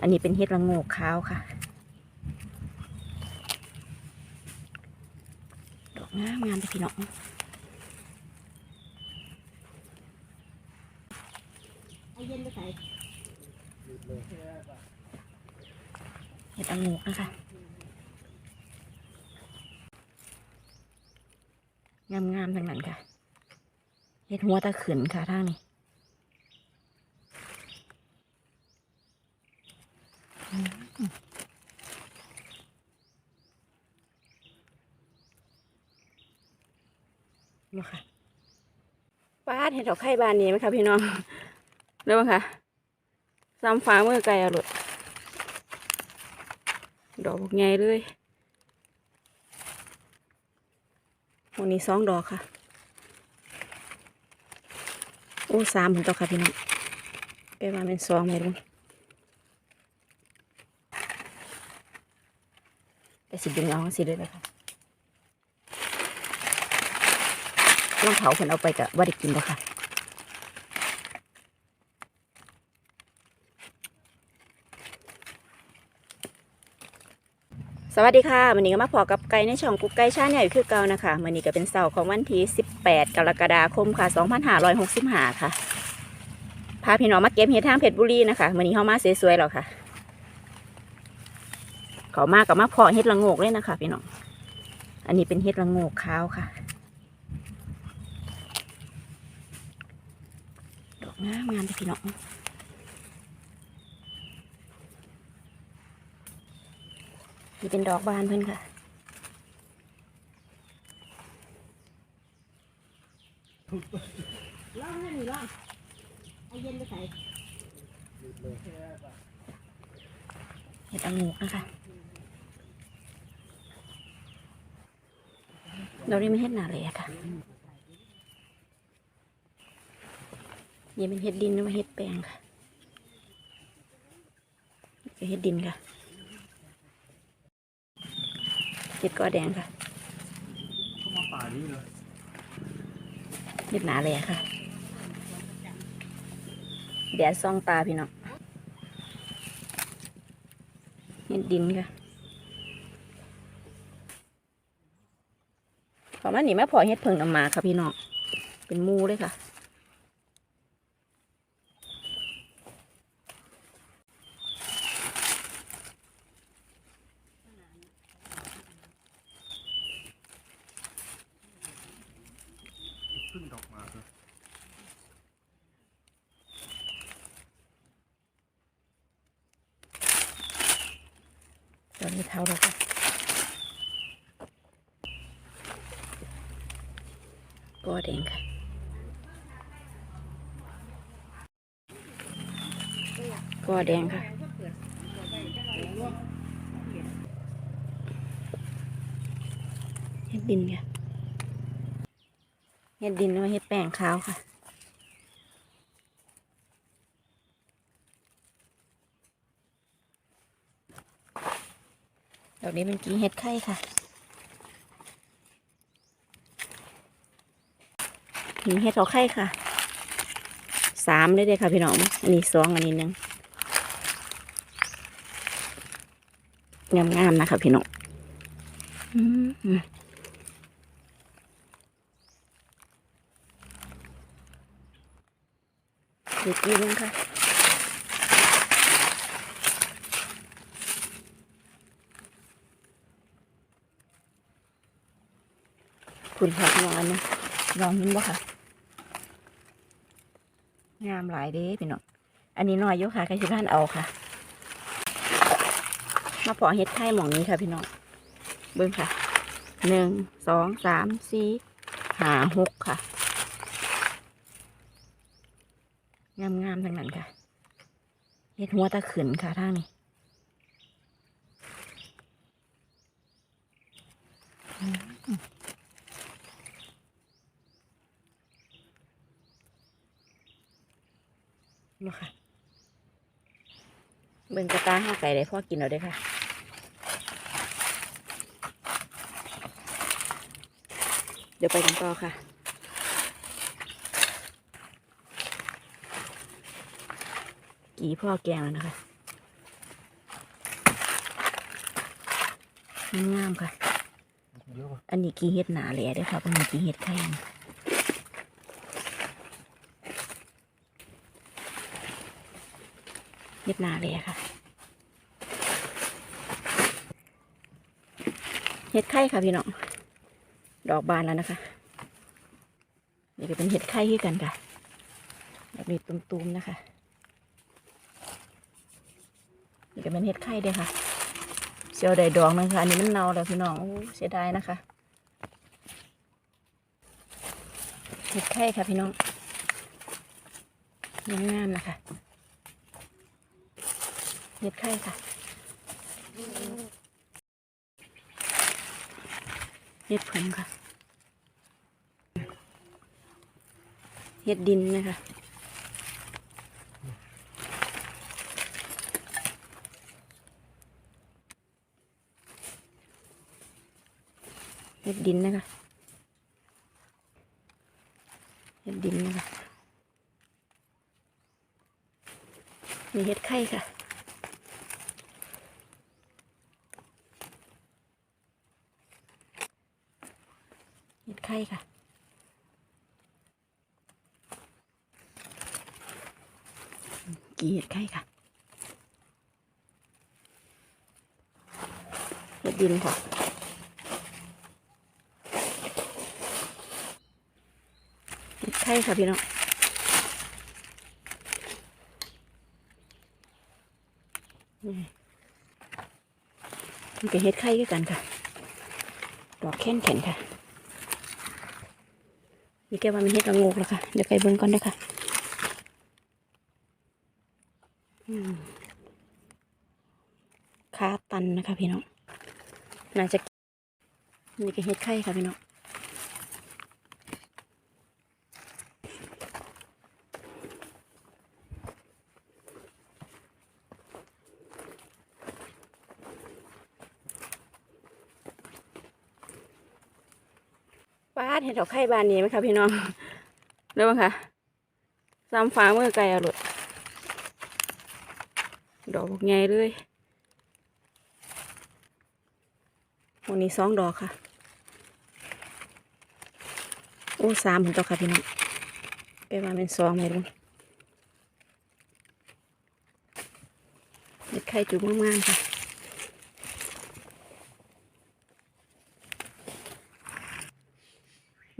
อันนี้เป็นเห็ดละโงกขาวค่ะ ดอกงามงามเลยพี่น้องเย็นไปใส่เห็ดละโงกนะคะงามๆทั้งนั้นค่ะเห็ดหัวตะขืนค่ะท่านี้อืมดูค่ะ ป้าเห็ดดอกไข่บานนี้ไหมคะพี่น้องเร็วค่ะซ้ำฟ้าเมื่อไกลเอาหลุดดอกใหญ่เลยวันนี้สองดอกค่ะ โอ้สามผมต่อค่ะพี่น้องไปมาเป็นสองไหมลุงแต่สิดึงเอาสิเลยเลยค่ะ ลองเผาคนเอาไปกับว่าได้กินบ่ค่ะสวัสดีค่ะวันนี้ก็มาพอกับไก่ในช่องกุ๊กไก่ชาแนลอยู่คือเก่านะคะวันนี้ก็เป็นเสาร์ของวันที่ 18 กรกฎาคมค่ะ 2565 ค่ะ พาพี่น้องมาเก็บเห็ดทางเพชรบุรีนะคะวันนี้เข้ามาสวยๆหรอกค่ะ เขามากับมาพาะเห็ดละโงกเลยนะคะ พี่น้อง อันนี้เป็นเห็ดละโงกขาวค่ะ ดอก งามงามเลยพี่น้องนี่เป็นดอกบานเพื่อนค่ะล่องให้หนูล่องเอาเย็นไปใส่เห็ดอังูกนะคะเราเรียกมันเห็ดหนาเลยอะค่ะ นี่เป็นเห็ดดินหรือว่าเห็ดแปลงค่ะเป็นเห็ดดินค่ะ เห็ดกอแดงค่ะเข้ามาป่านี้เลยเห็ดหนาเลยอะค่ะ แดดซ่องตาพี่น้อง เห็ดดินค่ะพอมาหนีแม่พอเห็ดเพิงนำมาค่ะพี่น้อง เป็นหมูเลยค่ะ ขึ้นดอกมาเลย ตอนนี้เท้าแล้วค่ะกอแดงค่ะกอแดงค่ะเฮ็ดดินค่ะเฮ็ดดินแล้วเฮ็ดแป้งขาวค่ะ อกนี้เป็นกิ่งเห็ดไข่ค่ะกิ่งเห็ดเขาไข่ค่ะสามเลยเด้ค่ะพี่น้องอันนี้สองอันนี้หนึ่งงามๆนะคะพี่น้องอืมเด็กดีนึงค่ะ คุณค่ะพี่น้องอันนี้ลองเห็นบ่ค่ะ งามหลายเด้พี่น้องอันนี้น้อยอยู่ค่ะใครที่บ้านเอาค่ะ มาเพาะเฮ็ดไข่หมองนี้ค่ะพี่น้องเบิ้งค่ะหนึ่งสองสามสี่ห้าหกค่ะ งามงามๆทั้งนั้นค่ะเฮ็ดหัวตะขืนค่ะทางนี้อื เนาะค่ะเบิ่งกระตาห้าไก่ได้พ่อกินเอาได้ค่ะเดี๋ยวไปกันต่อค่ะกี่พ่อแกงแล้วนะคะงามค่ะ อันนี้กี่เห็ดหนาเลยได้ค่ะเป็นกี่เห็ดไข่ เห็ดหนาเลยค่ะเห็ดไข่ค่ะพี่น้อง ดอกบานแล้วนะคะ นี่ก็เป็นเห็ดไข่ที่กันค่ะแบบนี้ตุ่มๆนะคะ นี่ก็เป็นเห็ดไข่เด้ค่ะเสียวใดดอกนึงค่ะอันนี้มันเน่าแล้วพี่น้องเสียดายนะคะ เห็ดไข่ค่ะพี่น้องงามๆนะคะ เห็ดไข่ค่ะเห็ดผงค่ะเห็ดดินนะคะเห็ดดินนะคะเห็ดดินนะคะ มีเห็ดไข่ค่ะ เห็ด ไข่ค่ะ กีเห็ดไข่ค่ะ เห็ดดินค่ะ เห็ดไข่ค่ะพี่น้องนี่มันเป็นเห็ดไข่คือกันค่ะ ดอกแข็งแข็งค่ะ นี่แก้วมันเห็ดระโงกแล้วค่ะ เดี๋ยวไปเบิ้งก่อนด้อค่ะขาตันนะคะพี่น้องน่าจะนี่ก็เห็ดไข่ค่ะพี่น้อง ป้าดเห็ดดอกไข่บานนี้ไหมคะพี่น้องเร็วค่ะซ้ำฟ้าเมื่อไกลเอาหลดดอกบกใหญ่เลยวันนี้สองดอกค่ะ โอ้สามผมต่อค่ะพี่น้องไปมาเป็นสองไหมลุงเห็ดไข่จุกมากๆค่ะ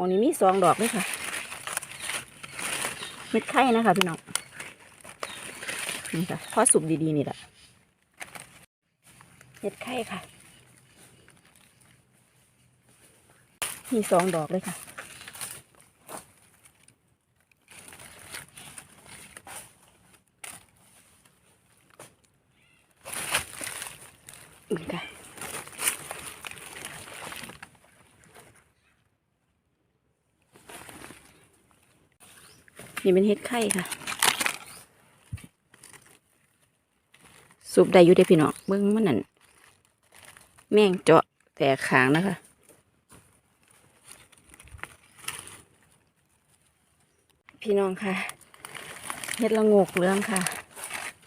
มองนี้มีสองดอกด้วยค่ะเม็ดไข่นะคะพี่น้องนี่ค่ะพอสุกดีๆนี่แหละเม็ดไข่ค่ะมีสองดอกเลยค่ะนี่ค่ะ นี่เป็นเห็ดไข่ค่ะ สูบได้อยู่ได้พี่น้องเบิ้งมันนั่นแม่งเจาะแต่ขางนะคะ พี่น้องค่ะเห็ดละงกเหลืองค่ะ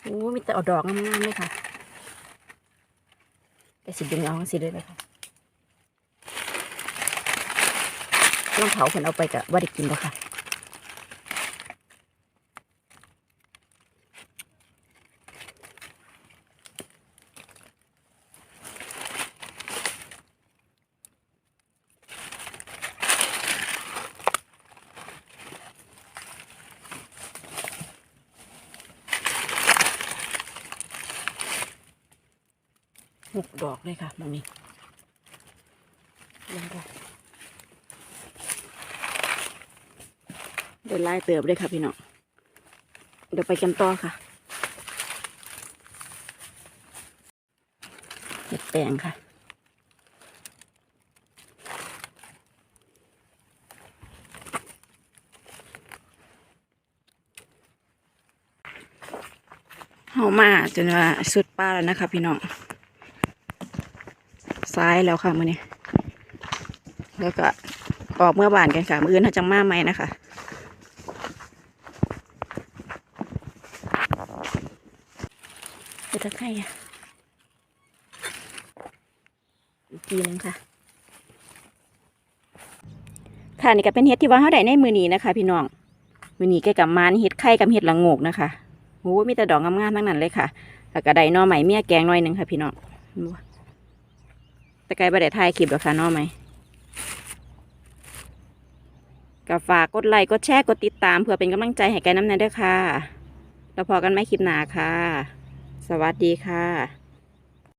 โอ้มีแต่อดอกงามๆเลยค่ะแต่สิดึงเอาสิเลยเลยค่ะลองเผาผลเอาไปกับว่าได้กินบ่ค่ะ หกดอกเลยค่ะมองนี้ลงค่ะเดินไล่เติบเลยค่ะพี่น้อง เดี๋ยวไปกันต่อค่ะเห็ดแตงค่ะเฮามาจนว่าสุดป้าแล้วนะคะพี่น้อง ซ้ายแล้วค่ะมือนี้แล้วก็ออกเมื่อบานกันค่ะมืออื่นเขาจังมาไหมนะคะเป็นตะไคร่อะอีกทีนึงค่ะค่ะนี่ก็เป็นเห็ดที่ว่าเฮาได้ในมือนี้นะคะ พี่น้องมือนี้ใกล้กับมานเห็ดไข่กับเห็ดละงกนะคะโอ้มีแต่ดอกงามๆทั้งนั้นเลยค่ะแล้วก็ได้น่อใหม่เมียแกงหน่อยหนึงค่ะ พี่น้องดู แต่ไกลบ่ได้ถ่ายคลิปหรอกค่ะน้อไหม่ก็ฝากกดไลค์กดแชร์กดติดตาม เพื่อเป็นกำลังใจให้ไกน้ำแนด้วยค่ะแล้วพอกันไหมคลิปหนาค่ะ สวัสดีค่ะ